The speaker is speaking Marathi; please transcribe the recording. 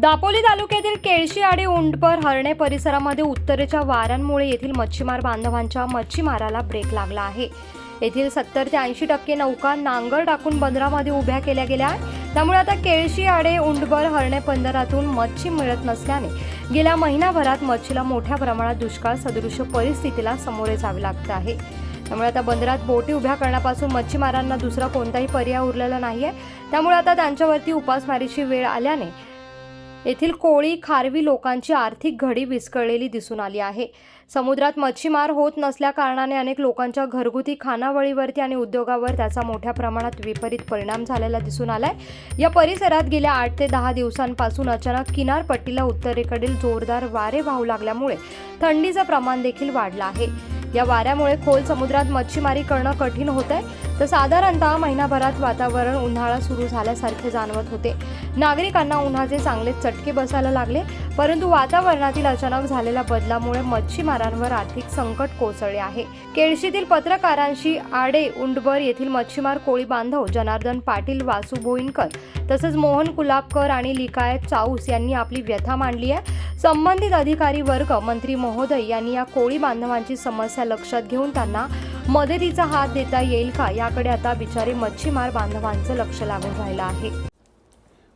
दापोली तालुक्यातील केळशी आणि उंडपर हरणे परिसरामध्ये उत्तरेच्या वाऱ्यांमुळे येथील मच्छीमार बांधवांच्या मच्छीमाराला ब्रेक लागला आहे. येथील सत्तर ते ऐंशी टक्के नौका नांगर टाकून बंदरामध्ये उभ्या केल्या गेल्या आहेत. त्यामुळे आता केळशी आडे उंडबर हरणे बंदरातून मच्छी मिळत नसल्याने गेल्या महिनाभरात मच्छीला मोठ्या प्रमाणात दुष्काळ सदृश परिस्थितीला सामोरे जावे लागत आहे. त्यामुळे आता बंदरात बोटी उभ्या करण्यापासून मच्छीमारांना दुसरा कोणताही पर्याय उरलेला नाही आहे त्यामुळे आता त्यांच्यावरती उपासमारीची वेळ आल्याने येथील कोळी खारवी लोकांची आर्थिक घडी विस्कळलेली दिसून आली आहे. समुद्रात मच्छीमार होत नसल्या कारणाने अनेक लोकांच्या घरगुती खानावळीवरती आणि उद्योगावर त्याचा मोठ्या प्रमाणात विपरीत परिणाम झालेला दिसून आलाय. या परिसरात गेल्या आठ ते दहा दिवसांपासून अचानक किनारपट्टीला उत्तरेकडील जोरदार वारे वाहू लागल्यामुळे थंडीचं प्रमाण देखील वाढलं आहे. या वाऱ्यामुळे खोल समुद्रात मच्छीमारी करणं कठीण होत आहे तर साधारणतः महिनाभरात वातावरण उन्हाळा सुरू झाल्यासारखे जाणवत होते. नागरिकांना उन्हाचे चांगले चटके बसायला लागले परंतु वातावरणातील अचानक झालेल्या बदलामुळे मच्छीमारांवर आर्थिक संकट कोसळले आहे. केळशीतील पत्रकारांशी आडे उंडबर येथील मच्छीमार कोळी बांधव जनार्दन पाटील वासू भोईनकर तसंच मोहन कुलाबकर आणि लिकायत चाऊस यांनी आपली व्यथा मांडली आहे. संबंधित अधिकारी वर्ग मंत्री महोदय यांनी या कोळी बांधवांची समस्या लक्षात घेऊन त्यांना मदतीचा हात देता येईल का याकडे आता बिचारे मच्छीमार बांधवांचं लक्ष लागून राहिलं आहे.